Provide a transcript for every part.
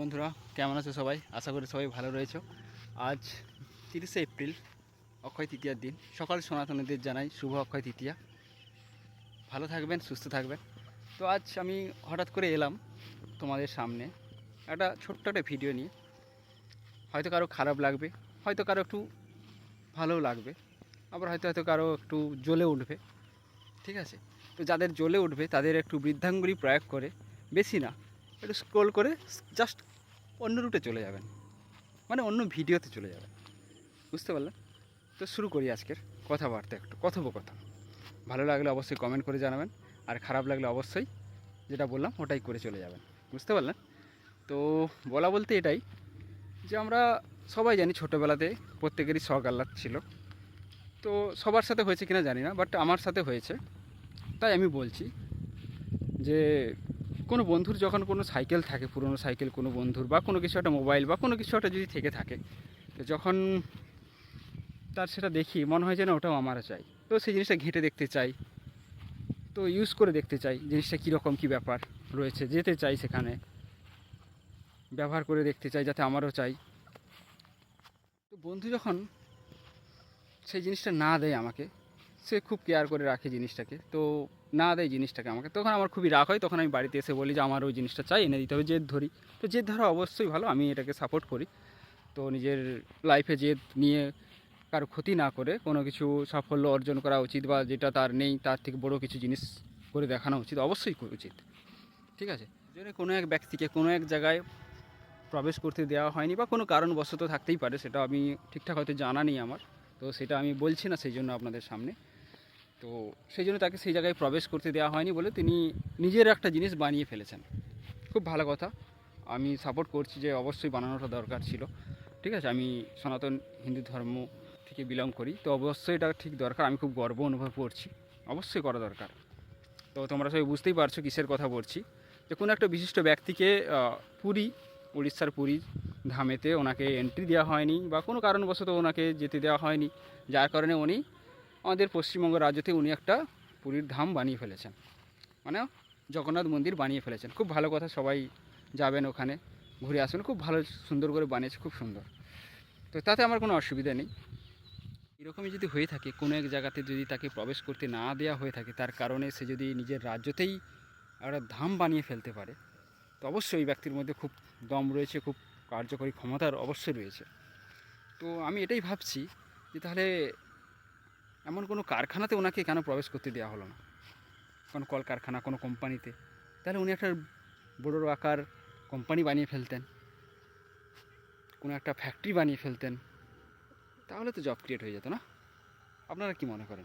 বন্ধুরা, কেমন আছো সবাই? আশা করি সবাই ভালো রয়েছে। আজ তিরিশে এপ্রিল, অক্ষয় তৃতীয়ার দিন। সকাল সনাতনীদের জানাই শুভ অক্ষয় তৃতীয়া। ভালো থাকবেন, সুস্থ থাকবেন। তো আজ আমি হঠাৎ করে এলাম তোমাদের সামনে। একটা ছোট্ট একটা ভিডিও নিয়ে। হয়তো কারও খারাপ লাগবে, হয়তো কারও একটু ভালোও লাগবে, আবার হয়তো হয়তো কারও একটু জ্বলে উঠবে। ঠিক আছে? তো যাদের জ্বলে উঠবে, তাদের একটু বৃদ্ধাঙ্গুলি প্রয়োগ করে, বেশি না। একটু স্ক্রোল করে, জাস্ট অন্য রুটে চলে যাবেন। মানে অন্য ভিডিওতে চলে যাবেন। বুঝতে পারলেন? তো শুরু করি আজকের কথাবার্তা একটু, কথোপকথন। ভালো লাগলে অবশ্যই কমেন্ট করে জানাবেন, আর খারাপ লাগলে অবশ্যই যেটা বললাম ওটাই করে চলে যাবেন। বুঝতে পারলেন? তো বলা বলতে এটাই যে আমরা সবাই জানি ছোটোবেলাতে প্রত্যেকেরই শখ আহ্লাদ ছিল। তো সবার সাথে হয়েছে কিনা জানি না বাট আমার সাথে হয়েছে। তাই আমি বলছি যে কোনো বন্ধুর যখন কোনো সাইকেল থাকে, পুরনো সাইকেল, কোনো বন্ধুর বা কোনো কিছু একটা মোবাইল বা কোনো কিছু একটা যদি থেকে থাকে, তো যখন তার সেটা দেখি, মনে হয় যেন ওটাও আমারও চাই। তো সেই জিনিসটা ঘেঁটে দেখতে চাই। তো ইউজ করে দেখতে চাই জিনিসটা কীরকম, কী ব্যাপার রয়েছে, যেতে চাই সেখানে। ব্যবহার করে দেখতে চাই যাতে আমারও চাই। তো বন্ধু যখন সেই জিনিসটা না দেয় আমাকে, সে খুব কেয়ার করে রাখে জিনিসটাকে। তো না দেয় জিনিসটাকে আমাকে। তখন আমার খুবই রাগ হয়, তখন আমি বাড়িতে এসে বলি যে, আমার ওই জিনিসটা চাই, এনে দিতে হবে জেদ ধরি। তো জেদ ধরা অবশ্যই ভালো, আমি এটাকে সাপোর্ট করি। তো নিজের লাইফে জেদ নিয়ে কারও ক্ষতি না করে, কোনো কিছু সাফল্য অর্জন করা উচিত বা যেটা তার নেই, তার থেকে বড় কিছু জিনিস করে দেখানো উচিত, অবশ্যই উচিত। ঠিক আছে? যদি কোনো এক ব্যক্তিকে কোনো এক জায়গায় প্রবেশ করতে দেওয়া হয়নি বা কোনো কারণবশত থাকতেই পারে, সেটা আমি ঠিকঠাক হয়তো জানা নেই আমার। তো সেটা আমি বলছি না, সেই জন্য আপনাদের সামনে। তো সেই জন্য তাকে সেই জায়গায় প্রবেশ করতে দেওয়া হয়নি বলে তিনি নিজের একটা জিনিস বানিয়ে ফেলেছেন। খুব ভালো কথা। আমি সাপোর্ট করছি যে অবশ্যই বানানোটা দরকার ছিল। ঠিক আছে? আমি সনাতন হিন্দু ধর্ম থেকে বিলং করি। তো অবশ্যই এটা ঠিক দরকার। আমি খুব গর্ব অনুভব করছি। অবশ্যই করা দরকার। তো তোমরা সবাই বুঝতেই পারছ কিসের কথা বলছি। যে কোনো একটা বিশিষ্ট ব্যক্তিকে পুরী, উড়িষ্যার পুরী ধামেতে ওনাকে এন্ট্রি দেওয়া হয়নি বা কোনো কারণবশত ওনাকে যেতে দেওয়া হয়নি। যার কারণে উনি আমাদের পশ্চিমবঙ্গ রাজ্যতে উনি একটা পুরীর ধাম বানিয়ে ফেলেছেন। মানে জগন্নাথ মন্দির বানিয়ে ফেলেছেন। খুব ভালো কথা, সবাই যাবেন ওখানে, ঘুরে আসবেন খুব ভালো, সুন্দর করে বানিয়েছে, খুব সুন্দর। তো তাতে আমার কোনো অসুবিধা নেই। এরকমই যদি হয়ে থাকে, কোনো এক জায়গাতে যদি তাকে প্রবেশ করতে না দেওয়া হয়ে থাকে, তার কারণে সে যদি নিজের রাজ্যতেই একটা ধাম বানিয়ে ফেলতে পারে, তো অবশ্যই ব্যক্তির মধ্যে খুব দম রয়েছে, খুব কার্যকরী ক্ষমতার অবশ্যই রয়েছে। তো আমি এটাই ভাবছি যে তাহলে এমন কোনো কারখানাতে ওনাকে কেন প্রবেশ করতে দেওয়া হলো না? কোনো কলকারখানা, কোনো কোম্পানিতে? তাহলে উনি একটা বড় আকার কোম্পানি বানিয়ে ফেলতেন। কোনো একটা ফ্যাক্টরি বানিয়ে ফেলতেন। তাহলে তো জব ক্রিয়েট হয়ে যেত না। আপনারা কি মনে করেন?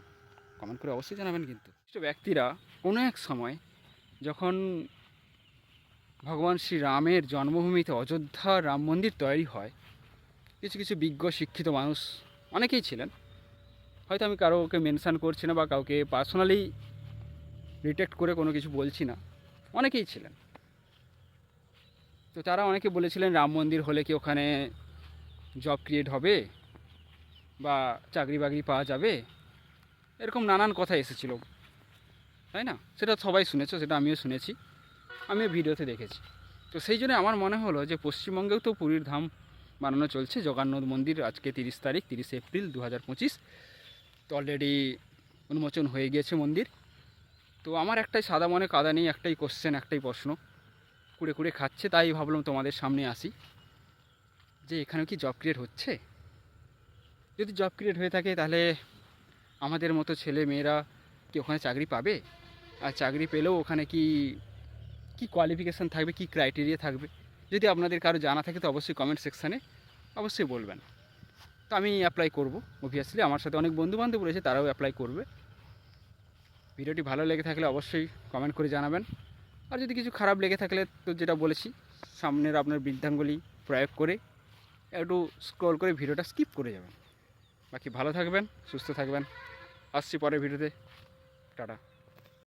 কমেন্ট করে অবশ্যই জানাবেন কিন্তু। ব্যক্তিরা কোনো এক সময় যখন ভগবান শ্রী রামের জন্মভূমিতে অযোধ্যা রাম মন্দির তৈরি হয়, কিছু কিছু বিজ্ঞ শিক্ষিত মানুষ অনেকেই ছিলেন। হয়তো আমি কারোকে মেনশান করছি না বা কাউকে পার্সোনালি রিটেক্ট করে কোনো কিছু বলছি না। অনেকেই ছিলেন। তো তারা অনেকে বলেছিলেন, রাম মন্দির হলে কি ওখানে জব ক্রিয়েট হবে? বা চাকরি বাকরি পাওয়া যাবে? এরকম নানান কথা এসেছিল। তাই না? সেটা সবাই শুনেছো, সেটা আমিও শুনেছি। আমিও ভিডিওতে দেখেছি। তো সেই জন্য আমার মনে হলো যে পশ্চিমবঙ্গেও তো পুরীর ধাম বানানো চলছে। জগন্নাথ মন্দির আজকে তিরিশ তারিখ, তিরিশে এপ্রিল দু হাজার পঁচিশ। তো অলরেডি উন্মোচন হয়ে গিয়েছে মন্দির। তো আমার একটাই সাদা মনে, কাদা নেই, একটাই কোশ্চেন একটাই প্রশ্ন। কুড়ে কুড়ে খাচ্ছে, তাই ভাবলাম তোমাদের সামনে আসি। যে এখানে কি জব ক্রিয়েট হচ্ছে? যদি জব ক্রিয়েট হয়ে থাকে, তাহলে আমাদের মতো ছেলে মেয়েরা কি ওখানে চাকরি পাবে? আর চাকরি পেলেও ওখানে কি কি কোয়ালিফিকেশান থাকবে, কি ক্রাইটেরিয়া থাকবে? যদি আপনাদের কারও জানা থাকে, তো অবশ্যই কমেন্ট সেকশানে অবশ্যই বলবেন। তো আমি অ্যাপ্লাই করব অবভিয়াসলি আমার সাথে অনেক বন্ধু বান্ধব রয়েছে, তারাও অ্যাপ্লাই করবে। ভিডিওটি ভালো লেগে থাকলে অবশ্যই কমেন্ট করে জানাবেন। আর যদি কিছু খারাপ লেগে থাকলে তো যেটা বলেছি, সামনের আপনার বৃদ্ধাঙ্গুলি প্রয়োগ করে একটু স্ক্রল করে ভিডিওটা স্কিপ করে যাবেন। বাকি ভালো থাকবেন, সুস্থ থাকবেন। আসছি পরের ভিডিওতে। টাটা।